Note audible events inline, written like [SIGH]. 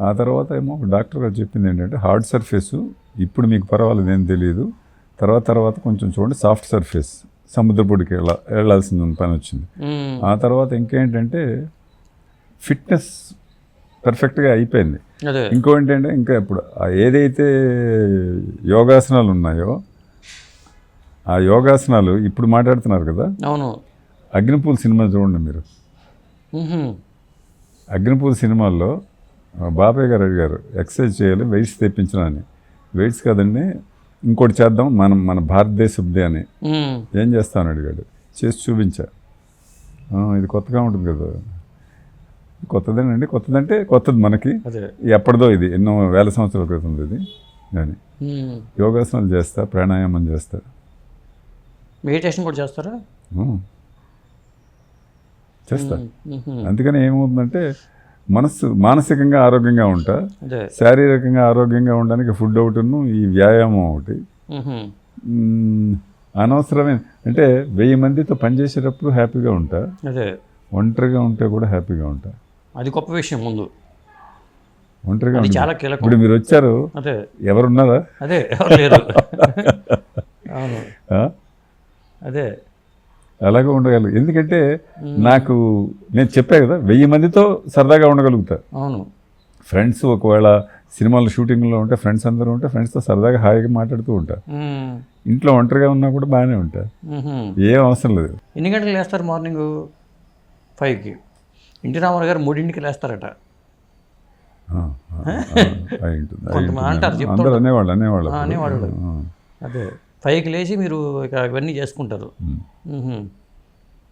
ఆ తర్వాత ఏమో ఒక డాక్టర్ గారు చెప్పింది ఏంటంటే హార్డ్ సర్ఫేస్ ఇప్పుడు మీకు పర్వాలేదు ఏం తెలియదు తర్వాత తర్వాత కొంచెం చూడండి సాఫ్ట్ సర్ఫేస్ సముద్రపుడికి వెళ్ళ వెళ్ళాల్సిన పని వచ్చింది. ఆ తర్వాత ఇంకేంటంటే ఫిట్నెస్ పర్ఫెక్ట్గా అయిపోయింది. ఇంకో ఏంటంటే ఇంకా ఇప్పుడు ఏదైతే యోగాసనాలు ఉన్నాయో ఆ యోగాసనాలు ఇప్పుడు మాట్లాడుతున్నారు కదా? అవును. అగ్నిపూల్ సినిమా చూడండి మీరు. అగ్నిపూల్ సినిమాల్లో బాబాయ్ గారు అడిగారు ఎక్సర్సైజ్ చేయాలి వెయిట్స్ తెప్పించడం అని. వెయిట్స్ కాదండి ఇంకోటి చేద్దాం మనం మన భారతదేశందే అని. ఏం చేస్తాను అడిగాడు. చేసి చూపించా. "ఆ, ఇది కొత్తగా ఉంటుంది కదా. కొత్తదేనండి కొత్తదంటే కొత్తది మనకి. ఎప్పటిదో ఇది ఎన్నో వేల సంవత్సరాల క్రితం ఇది. కానీ. యోగాసనాలు చేస్తా ప్రాణాయామం చేస్తా. మెడిటేషన్ కూడా చేస్తారా. చేస్తా. అందుకని ఏమవుతుందంటే మనస్సు మానసికంగా ఆరోగ్యంగా ఉంటా శారీరకంగా ఆరోగ్యంగా ఉండడానికి ఫుడ్ ఒకటిను ఈ వ్యాయామం ఒకటి. అనవసరమైన అంటే వెయ్యి మందితో పనిచేసేటప్పుడు హ్యాపీగా ఉంటా ఒంటరిగా ఉంటే కూడా హ్యాపీగా ఉంటా. అది గొప్ప విషయం ముందు. ఒంటరిగా చాలా కీలకం. ఇప్పుడు మీరు వచ్చారు. అదే. ఎవరున్నారా? అదే ఎవరు లేరు. [LAUGHS] అవును. ఆ? అదే. అలాగే ఉండగలరు ఎందుకంటే నాకు నేను చెప్పా కదా వెయ్యి మందితో సరదాగా ఉండగలుగుతా అవును ఫ్రెండ్స్ ఒకవేళ సినిమాలు షూటింగ్లో ఉంటే ఫ్రెండ్స్ అందరూ ఉంటే ఫ్రెండ్స్తో సరదాగా హాయిగా మాట్లాడుతూ ఉంటా. ఇంట్లో ఒంటరిగా ఉన్నా కూడా బాగానే ఉంటా. ఏం అవసరం లేదు ఎన్ని గంటలకు లేస్తారు మార్నింగ్ ఫైవ్కి ఇంటి రామారావు గారు మూడింటికి లేస్తారట. అంటారు, అనేవాళ్ళు అనేవాళ్ళు అదే ఫైవ్కి లేచి మీరు ఇక ఇవన్నీ చేసుకుంటారు.